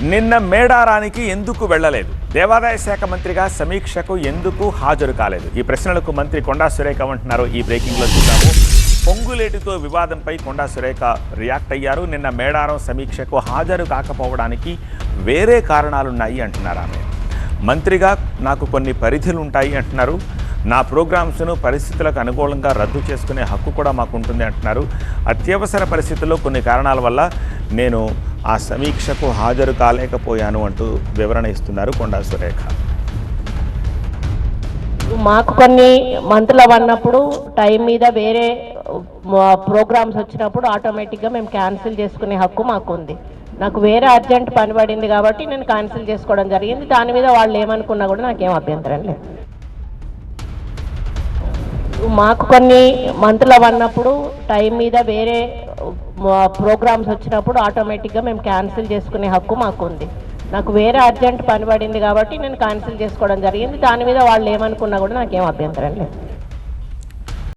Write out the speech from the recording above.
నిన్న మేడారానికి ఎందుకు వెళ్ళలేదు? దేవాదాయ శాఖ మంత్రిగా సమీక్షకు ఎందుకు హాజరు కాలేదు? ఈ ప్రశ్నలకు మంత్రి కొండా సురేఖ అంటున్నారు ఈ బ్రేకింగ్లో చూద్దాము. పొంగులేటితో వివాదంపై కొండా సురేఖ రియాక్ట్ అయ్యారు. నిన్న మేడారం సమీక్షకు హాజరు కాకపోవడానికి వేరే కారణాలున్నాయి అంటున్నారు ఆమె. మంత్రిగా నాకు కొన్ని పరిధులు ఉంటాయి అంటున్నారు. నా ప్రోగ్రామ్స్ను పరిస్థితులకు అనుకూలంగా రద్దు చేసుకునే హక్కు కూడా మాకు ఉంటుంది అంటున్నారు. అత్యవసర పరిస్థితుల్లో కొన్ని కారణాల వల్ల నేను ఆ సమీక్షకు హాజరు కాలేకపోయాను అంటూ వివరణ ఇస్తున్నారు కొండా సురేఖ. మాకు కొన్ని మంత్రులు అన్నప్పుడు టైం మీద వేరే ప్రోగ్రామ్స్ వచ్చినప్పుడు ఆటోమేటిక్గా మేము క్యాన్సిల్ చేసుకునే హక్కు మాకు ఉంది నాకు వేరే అర్జెంట్ పని పడింది కాబట్టి నేను క్యాన్సిల్ చేసుకోవడం జరిగింది. దాని మీద వాళ్ళు ఏమనుకున్నా కూడా నాకేం అభ్యంతరం లేదు. మాకు కొన్ని మంత్రులు అన్నప్పుడు టైం మీద వేరే ప్రోగ్రామ్స్ వచ్చినప్పుడు ఆటోమేటిక్గా మేము క్యాన్సిల్ చేసుకునే హక్కు మాకు ఉంది నాకు వేరే అర్జెంట్ పని పడింది కాబట్టి నేను క్యాన్సిల్ చేసుకోవడం జరిగింది. దాని మీద వాళ్ళు ఏమనుకున్నా కూడా నాకేం అభ్యంతరం లేదు.